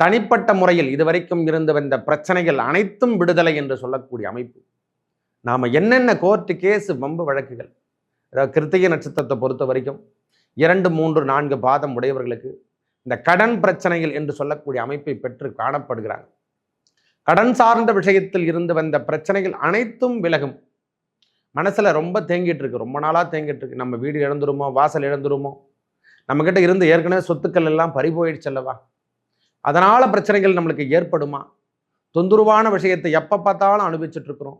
தனிப்பட்ட முறையில் இதுவரைக்கும் இருந்து வந்த பிரச்சனைகள் அனைத்தும் விடுதலை என்று சொல்லக்கூடிய அமைப்பு. நாம் என்னென்ன கோர்ட்டு கேஸு வம்பு வழக்குகள் அதாவது கிருத்திகை நட்சத்திரத்தை பொறுத்த வரைக்கும் இரண்டு மூன்று நான்கு பாதம் உடையவர்களுக்கு இந்த கடன் பிரச்சனைகள் என்று சொல்லக்கூடிய அமைப்பை பெற்று காணப்படுகிறாங்க. கடன் சார்ந்த விஷயத்தில் இருந்து வந்த பிரச்சனைகள் அனைத்தும் விலகும். மனசில் ரொம்ப தேங்கிட்டு இருக்கு. ரொம்ப நாளாக தேங்கிட்டு இருக்கு. நம்ம வீடு இழந்துருமோ? வாசல் இழந்துருமோ? நம்மக்கிட்ட இருந்து ஏற்கனவே சொத்துக்கள் எல்லாம் பறிபோயிடுச்சு அல்லவா? அதனால் பிரச்சனைகள் நம்மளுக்கு ஏற்படுமா? தொந்தரவான விஷயத்தை எப்போ பார்த்தாலும் அனுபவிச்சுட்ருக்குறோம்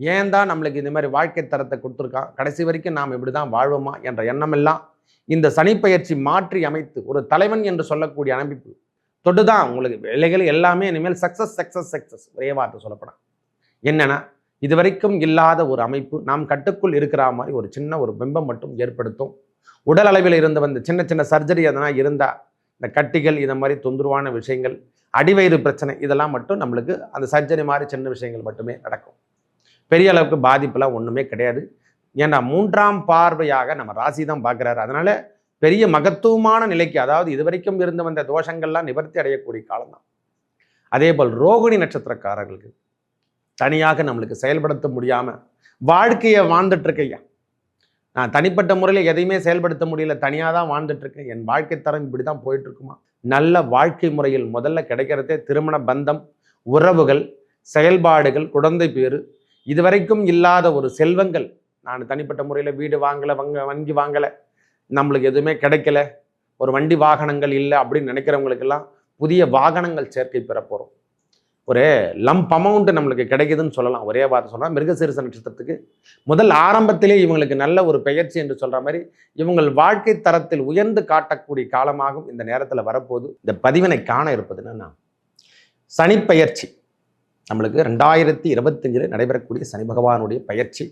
ஏன் தான் நம்மளுக்கு இந்த மாதிரி வாழ்க்கை தரத்தை கொடுத்துருக்கான் கடைசி வரைக்கும் நாம் இப்படி தான் வாழ்வோமா? என்ற எண்ணமெல்லாம் இந்த சனிப்பயிற்சி மாற்றி அமைத்து ஒரு தலைவன் என்று சொல்லக்கூடிய அமைப்பு தொட்டு தான் உங்களுக்கு வேலைகள் எல்லாமே இனிமேல் சக்ஸஸ் சக்ஸஸ் சக்ஸஸ் ஒரே வார்த்தை என்னென்னா இது இதுவரைக்கும் இல்லாத ஒரு அமைப்பு நாம் கட்டுக்குள் இருக்கிற மாதிரி ஒரு சின்ன ஒரு பிம்பம் மட்டும் ஏற்படுத்தும். உடல் அளவில் இருந்து வந்த சின்ன சின்ன சர்ஜரி அதெல்லாம் இருந்தால் இந்த கட்டிகள் இந்த மாதிரி தொந்தரவான விஷயங்கள் அடிவயிறு பிரச்சனை இதெல்லாம் மட்டும் நம்மளுக்கு அந்த சர்ஜரி மாதிரி சின்ன விஷயங்கள் மட்டுமே நடக்கும். பெரிய அளவுக்கு பாதிப்புலாம் ஒன்றுமே கிடையாது. ஏன்னா மூன்றாம் பார்வையாக நம்ம ராசி தான் பார்க்குறாரு. அதனால் பெரிய மகத்துவமான நிலைக்கு அதாவது இதுவரைக்கும் இருந்து வந்த தோஷங்கள்லாம் நிவர்த்தி அடையக்கூடிய காலம்தான் அதே போல் ரோகிணி நட்சத்திரக்காரர்களுக்கு தனியாக நம்மளுக்கு செயல்படுத்த முடியாமல் வாழ்க்கையை வாழ்ந்துட்டுருக்கையா நான் தனிப்பட்ட முறையில் எதையுமே செயல்படுத்த முடியல தனியாக தான் வாழ்ந்துட்டுருக்கேன் என் வாழ்க்கை தரம் இப்படி தான் போயிட்டுருக்குமா? நல்ல வாழ்க்கை முறையில் முதல்ல கிடைக்கிறதே திருமண பந்தம் உறவுகள் செயல்பாடுகள் குழந்தை பேர் இதுவரைக்கும் இல்லாத ஒரு செல்வங்கள். நான் தனிப்பட்ட முறையில் வீடு வாங்கலை வங்க வங்கி வாங்கலை. நம்மளுக்கு எதுவுமே கிடைக்கல. ஒரு வண்டி வாகனங்கள் இல்லை அப்படின்னு நினைக்கிறவங்களுக்கெல்லாம் புதிய வாகனங்கள் சேர்க்கை பெற போகிறோம் ஒரு லம்ப் அமௌண்ட் நம்மளுக்கு கிடைக்குதுன்னு சொல்லலாம். ஒரே வார்த்தை சொல்லலாம் மிருகசீரிச நட்சத்திரத்துக்கு முதல் ஆரம்பத்திலே இவங்களுக்கு நல்ல ஒரு பெயர்ச்சி என்று சொல்கிற மாதிரி இவங்கள் வாழ்க்கை தரத்தில் உயர்ந்து காட்டக்கூடிய காலமாகும் இந்த நேரத்தில் வரப்போது இந்த பதிவினை காண இருப்பது என்னன்னா சனிப்பெயர்ச்சி. நம்மளுக்கு ரெண்டாயிரத்தி இருபத்தஞ்சில் நடைபெறக்கூடிய சனி பகவானுடைய பயிற்சி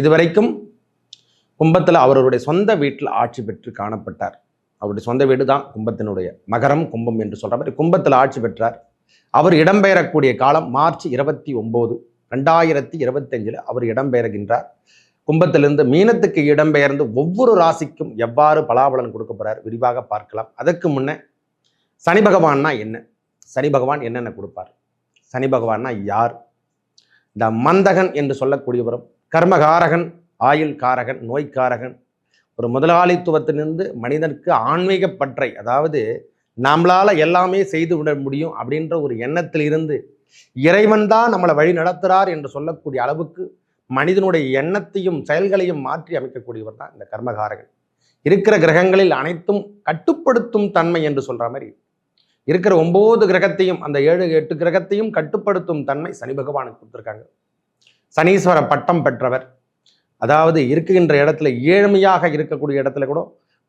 இதுவரைக்கும் கும்பத்தில் அவருடைய சொந்த வீட்டில் ஆட்சி பெற்று காணப்பட்டார். அவருடைய சொந்த வீடு தான் கும்பத்தினுடைய மகரம் கும்பம் என்று சொல்கிற மாதிரி கும்பத்தில் ஆட்சி பெற்றார். அவர் இடம்பெயரக்கூடிய காலம் மார்ச் இருபத்தி ஒம்பது ரெண்டாயிரத்தி இருபத்தஞ்சில் அவர் இடம்பெயர்கின்றார். கும்பத்திலிருந்து மீனத்துக்கு இடம்பெயர்ந்து ஒவ்வொரு ராசிக்கும் எவ்வாறு பலாபலன் கொடுக்க போறார் விரிவாக பார்க்கலாம். அதற்கு முன்னே சனி பகவான்னா என்ன? சனி பகவான் என்னென்ன கொடுப்பார்? சனி பகவான்னா யார்? இந்த மந்தகன் என்று சொல்லக்கூடியவரும் கர்மகாரகன் ஆயுள் காரகன் நோய்க்காரகன் ஒரு முதலாளித்துவத்திலிருந்து மனிதனுக்கு ஆன்மீக பற்றை அதாவது நம்மளால் எல்லாமே செய்து விட முடியும் அப்படின்ற ஒரு எண்ணத்தில் இருந்து இறைவன் தான் நம்மளை வழி நடத்துகிறார் என்று சொல்லக்கூடிய அளவுக்கு மனிதனுடைய எண்ணத்தையும் செயல்களையும் மாற்றி அமைக்கக்கூடியவர் தான் இந்த கர்மகாரகன். இருக்கிற கிரகங்களில் அனைத்தும் கட்டுப்படுத்தும் தன்மை என்று சொல்கிற மாதிரி இருக்கிற ஒம்பது கிரகத்தையும் அந்த ஏழு எட்டு கிரகத்தையும் கட்டுப்படுத்தும் தன்மை சனி பகவானுக்கு கொடுத்துருக்காங்க. சனீஸ்வர பட்டம் பெற்றவர். அதாவது இருக்கின்ற இடத்துல ஏழ்மையாக இருக்கக்கூடிய இடத்துல கூட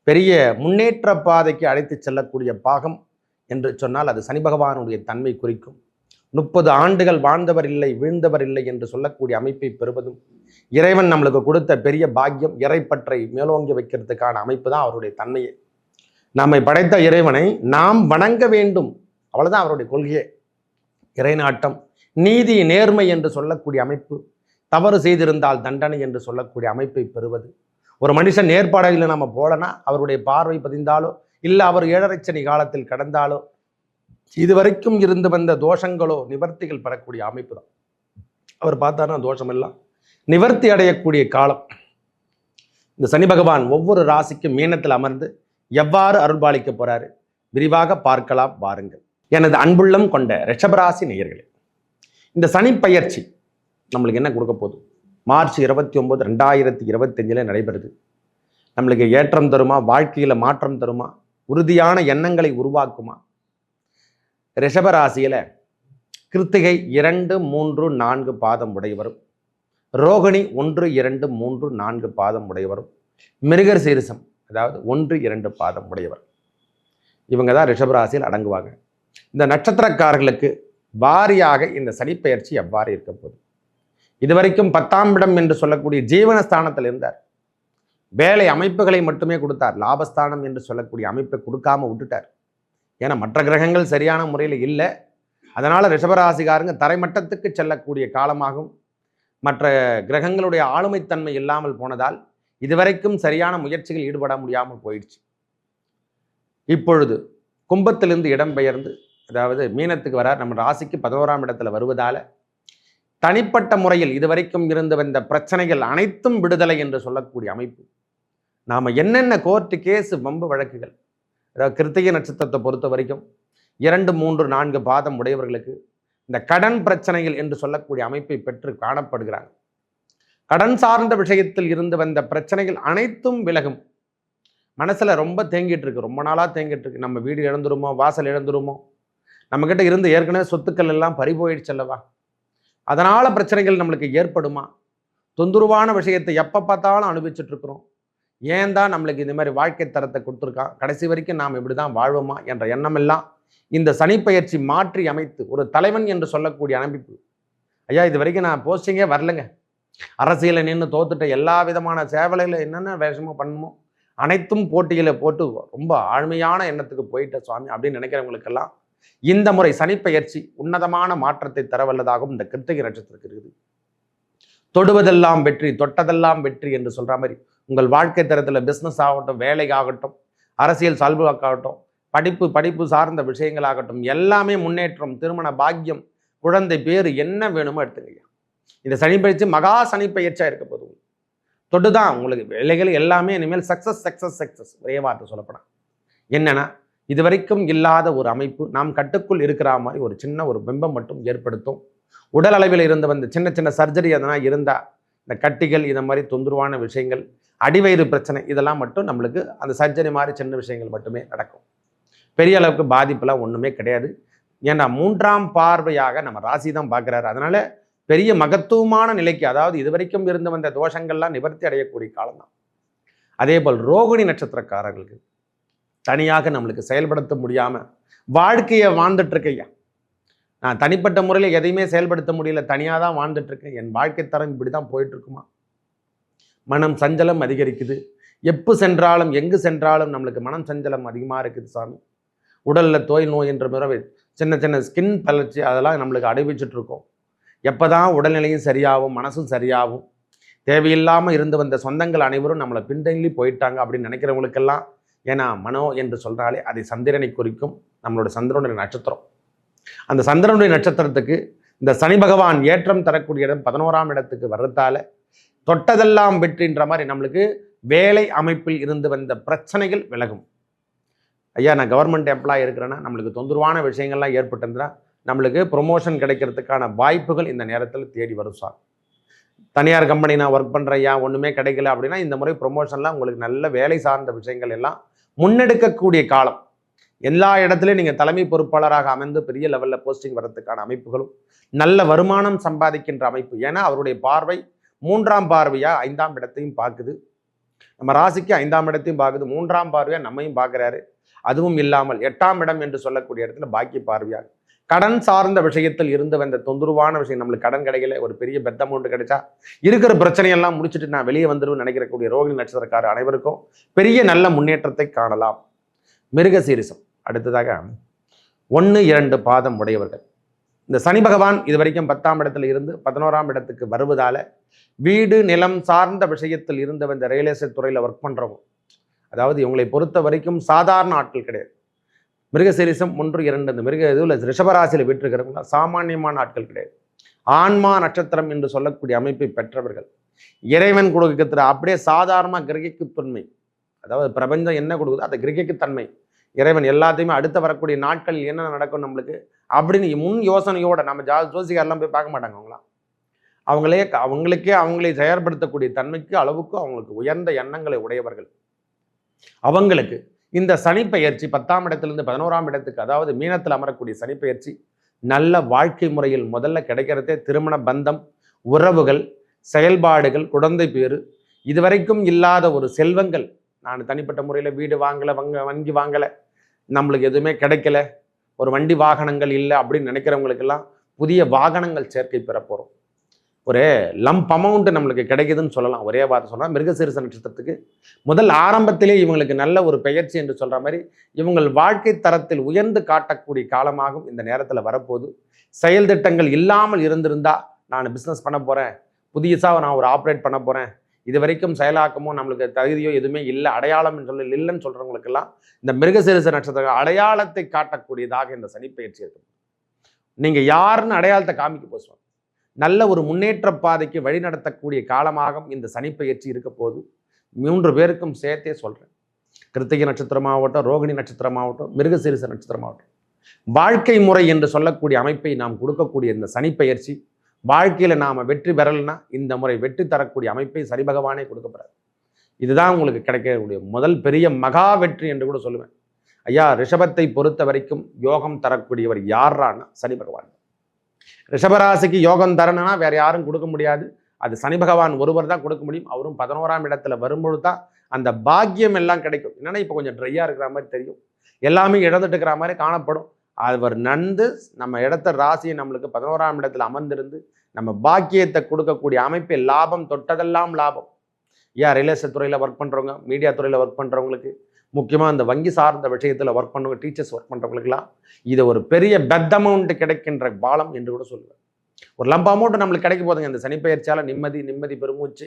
பெரிய முன்னேற்ற பாதைக்கு அழைத்து செல்லக்கூடிய பாகம் என்று சொன்னால் அது சனி பகவானுடைய தன்மை குறிக்கும். முப்பது ஆண்டுகள் வாழ்ந்தவர் இல்லை வீழ்ந்தவர் இல்லை என்று சொல்லக்கூடிய அமைப்பை பெறுவதும் இறைவன் நம்மளுக்கு கொடுத்த பெரிய பாக்கியம் இறைப்பற்றை மேலோங்கி வைக்கிறதுக்கான அமைப்பு தான் அவருடைய தன்மையே. நம்மை படைத்த இறைவனை நாம் வணங்க வேண்டும். அவ்வளவுதான் அவருடைய கொள்கையே. இறைநாட்டம் நீதி நேர்மை என்று சொல்லக்கூடிய அமைப்பு தவறு செய்திருந்தால் தண்டனை என்று சொல்லக்கூடிய அமைப்பை பெறுவது ஒரு மனுஷன் நேர்பாடையில் நம்ம போலனா அவருடைய பார்வை பதிந்தாலோ இல்லை அவர் ஏழரைச்சனி காலத்தில் கடந்தாலோ இதுவரைக்கும் இருந்து வந்த தோஷங்களோ நிவர்த்திகள் பெறக்கூடிய அமைப்பு தான். அவர் பார்த்தாருன்னா தோஷமெல்லாம் நிவர்த்தி அடையக்கூடிய காலம். இந்த சனி பகவான் ஒவ்வொரு ராசிக்கும் மீனத்தில் அமர்ந்து எவ்வாறு அருள்பாலிக்க போறாரு? விரிவாக பார்க்கலாம் வாருங்கள். எனது அன்புள்ளம் கொண்ட ரிஷபராசி நேயர்களே இந்த சனி பயிற்சி நம்மளுக்கு என்ன கொடுக்க போதும் மார்ச் இருபத்தி ஒம்பது ரெண்டாயிரத்தி இருபத்தஞ்சில் நடைபெறுது. நம்மளுக்கு ஏற்றம் தருமா? வாழ்க்கையில் மாற்றம் தருமா? உறுதியான எண்ணங்களை உருவாக்குமா? ரிஷபராசியில் கிருத்திகை இரண்டு மூன்று நான்கு பாதம் உடையவரும். ரோகிணி ஒன்று இரண்டு மூன்று நான்கு பாதம் உடையவரும். மிருகர் சீரிசம் அதாவது ஒன்று இரண்டு பாதம் உடையவர். இவங்க தான் ரிஷபராசியில் அடங்குவாங்க. இந்த நட்சத்திரக்காரர்களுக்கு வாரியாக இந்த சனிப்பெயர்ச்சி எவ்வாறு இருக்க போகுது? இதுவரைக்கும் பத்தாம் இடம் என்று சொல்லக்கூடிய ஜீவனஸ்தானத்தில் இருந்தார். வேலை அமைப்புகளை மட்டுமே கொடுத்தார். லாபஸ்தானம் என்று சொல்லக்கூடிய அமைப்பை கொடுக்காம விட்டுட்டார். ஏன்னா மற்ற கிரகங்கள் சரியான முறையில் இல்லை. அதனால் ரிஷபராசிகாரங்க தரைமட்டத்துக்கு செல்லக்கூடிய காலமாகும். மற்ற கிரகங்களுடைய ஆளுமைத்தன்மை இல்லாமல் போனதால் இதுவரைக்கும் சரியான முயற்சிகள் ஈடுபட முடியாமல் போயிடுச்சு. இப்பொழுது கும்பத்திலிருந்து இடம்பெயர்ந்து அதாவது மீனத்துக்கு வரார். நம்ம ராசிக்கு பதினோராம் இடத்துல வருவதால் தனிப்பட்ட முறையில் இதுவரைக்கும் இருந்து வந்த பிரச்சனைகள் அனைத்தும் விடுதலை என்று சொல்லக்கூடிய அமைப்பு. நாம் என்னென்ன கோர்ட்டு கேஸு வம்பு வழக்குகள் அதாவது கிருத்திகை நட்சத்திரத்தை பொறுத்த வரைக்கும் இரண்டு மூன்று நான்கு பாதம் உடையவர்களுக்கு இந்த கடன் பிரச்சனைகள் என்று சொல்லக்கூடிய அமைப்பை பெற்று காணப்படுகிறாங்க. கடன் சார்ந்த விஷயத்தில் இருந்து வந்த பிரச்சனைகள் அனைத்தும் விலகும். மனசில் ரொம்ப தேங்கிட்டு இருக்கு. ரொம்ப நாளாக தேங்கிட்டு இருக்கு. நம்ம வீடு இழந்துருமோ? வாசல் இழந்துருமோ? நம்மக்கிட்ட இருந்து ஏற்கனவே சொத்துக்கள் எல்லாம் பறி போயிடுச்சு அல்லவா? அதனால் பிரச்சனைகள் நம்மளுக்கு ஏற்படுமா? தொந்தரவான விஷயத்தை எப்போ பார்த்தாலும் அனுபவிச்சுட்ருக்குறோம். ஏன் தான் நம்மளுக்கு இந்த மாதிரி வாழ்க்கை தரத்தை கொடுத்துருக்கான் கடைசி வரைக்கும் நாம் இப்படி தான் வாழ்வோமா? என்ற எண்ணமெல்லாம் இந்த சனிப்பயிற்சி மாற்றி அமைத்து ஒரு தலைவன் என்று சொல்லக்கூடிய அமைப்பு ஐயா இது வரைக்கும் நான் போஸ்டிங்கே வரலைங்க. அரசியலை நின்று தோத்துட்ட எல்லா விதமான சேவலையில் என்னென்ன வேஷமோ பண்ணணுமோ அனைத்தும் போட்டியில் போட்டு ரொம்ப ஆழ்மையான எண்ணத்துக்கு போயிட்ட சுவாமி அப்படின்னு நினைக்கிறவங்களுக்கெல்லாம் இந்த முறை சனிப்பெயர்ச்சி உன்னதமான மாற்றத்தை தரவல்லதாகவும் இந்த கிருத்திகை நட்சத்திரத்துக்கு இருக்குது. தொடுவதெல்லாம் வெற்றி தொட்டதெல்லாம் வெற்றி என்று சொல்கிற மாதிரி உங்கள் வாழ்க்கை தரத்தில் பிஸ்னஸ் ஆகட்டும் வேலை ஆகட்டும் அரசியல் சால்வாக்காகட்டும் படிப்பு படிப்பு சார்ந்த விஷயங்களாகட்டும் எல்லாமே முன்னேற்றம் திருமண பாக்கியம் குழந்தை பேர் என்ன வேணுமோ எடுத்துக்கங்க. இந்த சனி பயிற்சி மகா சனிப்பெயர்ச்சியாக இருக்க போது தொட்டுதான் உங்களுக்கு வேலைகள் எல்லாமே இனிமேல் சக்ஸஸ் சக்ஸஸ் சக்ஸஸ் ஒரே வார்த்தை சொல்லப்படும் என்னென்னா இதுவரைக்கும் இல்லாத ஒரு அமைப்பு நாம் கட்டுக்குள் இருக்கிற மாதிரி ஒரு சின்ன ஒரு பிம்பம் மட்டும் ஏற்படுத்தும். உடல் அளவில் இருந்து வந்த சின்ன சின்ன சர்ஜரி எதனா இருந்தால் இந்த கட்டிகள் இந்த மாதிரி தொந்தரவான விஷயங்கள் அடிவயிறு பிரச்சனை இதெல்லாம் மட்டும் நம்மளுக்கு அந்த சர்ஜரி மாதிரி சின்ன விஷயங்கள் மட்டுமே நடக்கும். பெரிய அளவுக்கு பாதிப்புலாம் ஒன்றுமே கிடையாது. ஏன்னா மூன்றாம் பார்வையாக நம்ம ராசி தான் பார்க்குறாரு. அதனால் பெரிய மகத்துவமான நிலைக்கு அதாவது இதுவரைக்கும் இருந்து வந்த தோஷங்கள்லாம் நிவர்த்தி அடையக்கூடிய காலம்தான் அதே போல் ரோகிணி நட்சத்திரக்காரர்களுக்கு தனியாக நம்மளுக்கு செயல்படுத்த முடியாமல் வாழ்க்கையை வாழ்ந்துட்டுருக்கையா? நான் தனிப்பட்ட முறையில் எதையுமே செயல்படுத்த முடியல தனியாக தான் வாழ்ந்துட்டுருக்கேன். என் வாழ்க்கை தரம் இப்படி தான் போயிட்டுருக்குமா? மனம் சஞ்சலம் அதிகரிக்குது. எப்போ சென்றாலும் எங்கு சென்றாலும் நம்மளுக்கு மனம் சஞ்சலம் அதிகமாக இருக்குது சாமி. உடலில் தோய் நோய் என்ற முறை சின்ன சின்ன ஸ்கின் தளர்ச்சி அதெல்லாம் நம்மளுக்கு அடைவிச்சிட்ருக்கோம் எப்போ தான் உடல்நிலையும் சரியாகும் மனசும் சரியாகும். தேவையில்லாமல் இருந்து வந்த சொந்தங்கள் அனைவரும் நம்மளை பின்தங்கி போயிட்டாங்க அப்படின்னு நினைக்கிறவங்களுக்கெல்லாம் ஏன்னா மனோ என்று சொல்கிறாலே அதை சந்திரனை குறிக்கும் நம்மளோட சந்திரனுடைய நட்சத்திரம். அந்த சந்திரனுடைய நட்சத்திரத்துக்கு இந்த சனி பகவான் ஏற்றம் தரக்கூடிய இடம் பதினோராம் இடத்துக்கு வர்றதால தொட்டதெல்லாம் வெற்றின்ற மாதிரி நம்மளுக்கு வேலை அமைப்பில் இருந்து வந்த பிரச்சனைகள் விலகும். ஐயா நான் கவர்மெண்ட் எம்ப்ளாய் இருக்கிறேன்னா நம்மளுக்கு தொந்தரவான விஷயங்கள்லாம் ஏற்பட்டிருந்தா நம்மளுக்கு ப்ரொமோஷன் கிடைக்கிறதுக்கான வாய்ப்புகள் இந்த நேரத்தில் தேடி வரும் சார். தனியார் கம்பெனி நான் ஒர்க் பண்ணுறேன் ஐயா ஒன்றுமே கிடைக்கல அப்படின்னா இந்த முறை ப்ரொமோஷன்லாம் உங்களுக்கு நல்ல வேலை சார்ந்த விஷயங்கள் எல்லாம் முன்னெடுக்கக்கூடிய காலம். எல்லா இடத்துலையும் நீங்கள் தலைமை பொறுப்பாளராக அமைந்து பெரிய லெவலில் போஸ்டிங் வர்றதுக்கான அமைப்புகளும் நல்ல வருமானம் சம்பாதிக்கின்ற அமைப்பு. ஏன்னா அவருடைய பார்வை மூன்றாம் பார்வையாக ஐந்தாம் இடத்தையும் பார்க்குது. நம்ம ராசிக்கு ஐந்தாம் இடத்தையும் பார்க்குது. மூன்றாம் பார்வையாக நம்மையும் பார்க்குறாரு. அதுவும் இல்லாமல் எட்டாம் இடம் என்று சொல்லக்கூடிய இடத்துல பாக்கிய பார்வையாக கடன் சார்ந்த விஷயத்தில் இருந்து வந்த தொந்தரவான விஷயம் நம்மளுக்கு கடன் கிடைக்கல ஒரு பெரிய பெத்த அமௌண்ட் கிடைச்சா இருக்கிற பிரச்சனையெல்லாம் முடிச்சுட்டு நான் வெளியே வந்துடுவேன் நினைக்கிறக்கூடிய ரோகிணி நட்சத்திரக்காரர் அனைவருக்கும் பெரிய நல்ல முன்னேற்றத்தை காணலாம். மிருக சீரிசம் அடுத்ததாக ஒன்று இரண்டு பாதம் உடையவர்கள். இந்த சனி பகவான் இது வரைக்கும் பத்தாம் இடத்துல இருந்து பதினோராம் இடத்துக்கு வருவதால வீடு நிலம் சார்ந்த விஷயத்தில் இருந்து வந்த ரியல் எஸ்டேட் துறையில் ஒர்க் பண்ணுறவங்க அதாவது இவங்களை பொறுத்த வரைக்கும் சாதாரண ஆட்கள் கிடையாது. மிருகசீரிசம் ஒன்று இரண்டு. அந்த மிருக இதுவில் ரிஷபராசியில் விட்டுருக்கிறவங்க சாமானியமான ஆட்கள் கிடையாது. ஆன்மா நட்சத்திரம் என்று சொல்லக்கூடிய அமைப்பை பெற்றவர்கள். இறைவன் கொடுக்கிற அப்படியே சாதாரணமாக கிரகிக்கு தன்மை. அதாவது பிரபஞ்சம் என்ன கொடுக்குதோ அந்த கிரகிக்கு தன்மை. இறைவன் எல்லாத்தையுமே அடுத்து வரக்கூடிய நாட்களில் என்ன நடக்கும் நம்மளுக்கு? அப்படின்னு முன் யோசனையோட நம்ம ஜா ஜோசிகாரெல்லாம் போய் பார்க்க மாட்டாங்க அவங்களாம் அவங்களே அவங்களுக்கே அவங்களை செயற்படுத்தக்கூடிய தன்மைக்கு அளவுக்கு அவங்களுக்கு உயர்ந்த எண்ணங்களை உடையவர்கள். அவங்களுக்கு இந்த சனிப்பெயர்ச்சி பத்தாம் இடத்திலிருந்து பதினோராம் இடத்துக்கு அதாவது மீனத்தில் அமரக்கூடிய சனிப்பெயர்ச்சி நல்ல வாழ்க்கை முறையில் முதல்ல கிடைக்கிறதே திருமண பந்தம் உறவுகள் செயல்பாடுகள் குழந்தை பேர் இதுவரைக்கும் இல்லாத ஒரு செல்வங்கள். நான் தனிப்பட்ட முறையில் வீடு வாங்கலை வங்க வங்கி வாங்கலை. நம்மளுக்கு எதுவுமே கிடைக்கல. ஒரு வண்டி வாகனங்கள் இல்லை அப்படின்னு நினைக்கிறவங்களுக்கெல்லாம் புதிய வாகனங்கள் சேர்க்கை பெற போகிறோம் ஒரு லம்ப் அமௌண்ட் நம்மளுக்கு கிடைக்குதுன்னு சொல்லலாம். ஒரே வார்த்தை சொல்லலாம் மிருகசீரிச நட்சத்திரத்துக்கு முதல் ஆரம்பத்திலே இவங்களுக்கு நல்ல ஒரு பெயர்ச்சி என்று சொல்கிற மாதிரி இவங்கள் வாழ்க்கை தரத்தில் உயர்ந்து காட்டக்கூடிய காலமாகும் இந்த நேரத்தில் வரப்போகுது. செயல் திட்டங்கள் இல்லாமல் இருந்திருந்தா நான் பிஸ்னஸ் பண்ண போகிறேன் புதியசாக நான் ஒரு ஆப்ரேட் பண்ண போகிறேன் இது வரைக்கும் செயலாக்கமோ நம்மளுக்கு தகுதியோ எதுவுமே இல்லை. அடையாளம் சொல்ல இல்லைன்னு சொல்கிறவங்களுக்கெல்லாம் இந்த மிருகசீரிச நட்சத்திர அடையாளத்தை காட்டக்கூடியதாக இந்த சனிப்பயிற்சி இருக்கும் நீங்கள் யாருன்னு அடையாளத்தை காமிக்க போசுவாங்க நல்ல ஒரு முன்னேற்ற பாதைக்கு வழி நடத்தக்கூடிய காலமாக இந்த சனிப்பெயர்ச்சி இருக்க போது மூன்று பேருக்கும் சேர்த்தே சொல்கிறேன் கிருத்திகை நட்சத்திரமாகட்டும் ரோகிணி நட்சத்திரமாகட்டும் மிருகசீரிச நட்சத்திரமாகட்டும். வாழ்க்கை முறை என்று சொல்லக்கூடிய அமைப்பை நாம் கொடுக்கக்கூடிய இந்த சனிப்பெயர்ச்சி வாழ்க்கையில் நாம் வெற்றி பெறலைன்னா இந்த முறை வெற்றி தரக்கூடிய அமைப்பை சரி பகவானே கொடுக்கப்படுறாரு இதுதான் உங்களுக்கு கிடைக்கக்கூடிய முதல் பெரிய மகா வெற்றி என்று கூட சொல்லுவேன். ஐயா ரிஷபத்தை பொறுத்த வரைக்கும் யோகம் தரக்கூடியவர் யாரான்னா சனி பகவான். ரிஷபராசிக்கு யோகம் தரணும்னா வேற யாரும் கொடுக்க முடியாது. அது சனி பகவான் ஒருவர் தான் கொடுக்க முடியும். அவரும் பதினோராம் இடத்துல வரும்பொழுது தான் அந்த பாக்கியம் எல்லாம் கிடைக்கும். என்னென்னா இப்போ கொஞ்சம் ட்ரையாக இருக்கிற மாதிரி தெரியும். எல்லாமே இழந்துட்டு இருக்கிற மாதிரி காணப்படும். அவர் நன்கு நம்ம இடத்த ராசியை நம்மளுக்கு பதினோராம் இடத்துல அமர்ந்திருந்து நம்ம பாக்கியத்தை கொடுக்கக்கூடிய அமைப்பு லாபம் தொட்டதெல்லாம் லாபம். ஏன் ரியல் எஸ்டேட் துறையில் ஒர்க் பண்ணுறவங்க மீடியா துறையில் ஒர்க் பண்ணுறவங்களுக்கு முக்கியமாக இந்த வங்கி சார்ந்த விஷயத்தில் ஒர்க் பண்ணுவோம் டீச்சர்ஸ் ஒர்க் பண்ணுறவங்களுக்குலாம் இது ஒரு பெரிய பெத் அமௌண்ட் கிடைக்கின்ற பாலம் என்று கூட சொல்லுவேன். ஒரு லம்ப அமௌண்ட் நம்மளுக்கு கிடைக்க போதுங்க. இந்த சனிப்பெயர்ச்சியால் நிம்மதி நிம்மதி பெருமூச்சு.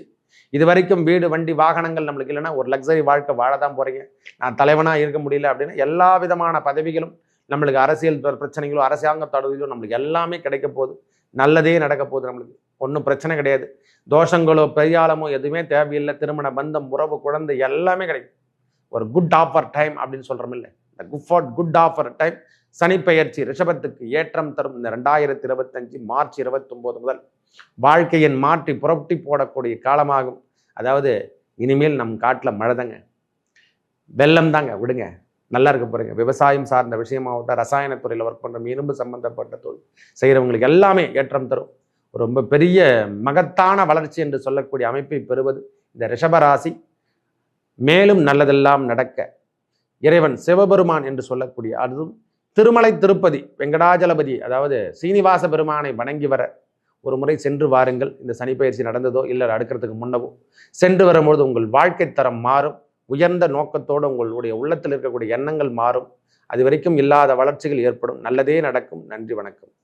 இது வரைக்கும் வீடு வண்டி வாகனங்கள் நம்மளுக்கு இல்லைன்னா ஒரு லக்ஸரி வாழ்க்கை வாழ தான் போகிறீங்க நான் தலைவனாக இருக்க முடியல அப்படின்னா எல்லா விதமான பதவிகளும் நம்மளுக்கு அரசியல் பிரச்சனைகளோ அரசாங்க தடவைகளோ நம்மளுக்கு எல்லாமே கிடைக்க போகுது. நல்லதே நடக்க போகுது நம்மளுக்கு. ஒன்றும் பிரச்சனை கிடையாது. தோஷங்களோ பெரியாலமோ எதுவுமே தேவையில்லை. திருமண பந்தம் உறவு குழந்தை எல்லாமே கிடைக்கும். ஒரு குட் ஆஃபர் டைம் அப்படின்னு சொல்கிறோம் இல்லை. இந்த good for good offer time சனிப்பெயர்ச்சி ரிஷபத்துக்கு ஏற்றம் தரும் இந்த ரெண்டாயிரத்தி இருபத்தஞ்சு மார்ச் இருபத்தொம்போது முதல். வாழ்க்கையின் மாற்றி புரட்டி போடக்கூடிய காலமாகும். அதாவது இனிமேல் நம் காட்டில் மழைதாங்க வெள்ளம் தாங்க விடுங்க. நல்லா இருக்க போறீங்க. விவசாயம் சார்ந்த விஷயமாகட்டும் ரசாயனத்துறையில் ஒர்க் பண்ணுற இரும்பு சம்பந்தப்பட்ட தொழில் செய்கிறவங்களுக்கு எல்லாமே ஏற்றம் தரும். ரொம்ப பெரிய மகத்தான வளர்ச்சி என்று சொல்லக்கூடிய அமைப்பை பெறுவது இந்த ரிஷபராசி மேலும் நல்லதெல்லாம் நடக்க. இறைவன் சிவபெருமான் என்று சொல்லக்கூடிய அதுவும் திருமலை திருப்பதி வெங்கடாஜலபதி அதாவது சீனிவாச பெருமானை வணங்கி வர ஒரு முறை சென்று வாருங்கள். இந்த சனிப்பயிற்சி நடந்ததோ இல்லை அடுக்கிறதுக்கு முன்னவோ சென்று வரும்பொழுது உங்கள் வாழ்க்கை தரம் மாறும். உயர்ந்த நோக்கத்தோடு உங்களுடைய உள்ளத்தில் இருக்கக்கூடிய எண்ணங்கள் மாறும். அது வரைக்கும் இல்லாத வளர்ச்சிகள் ஏற்படும். நல்லதே நடக்கும். நன்றி வணக்கம்.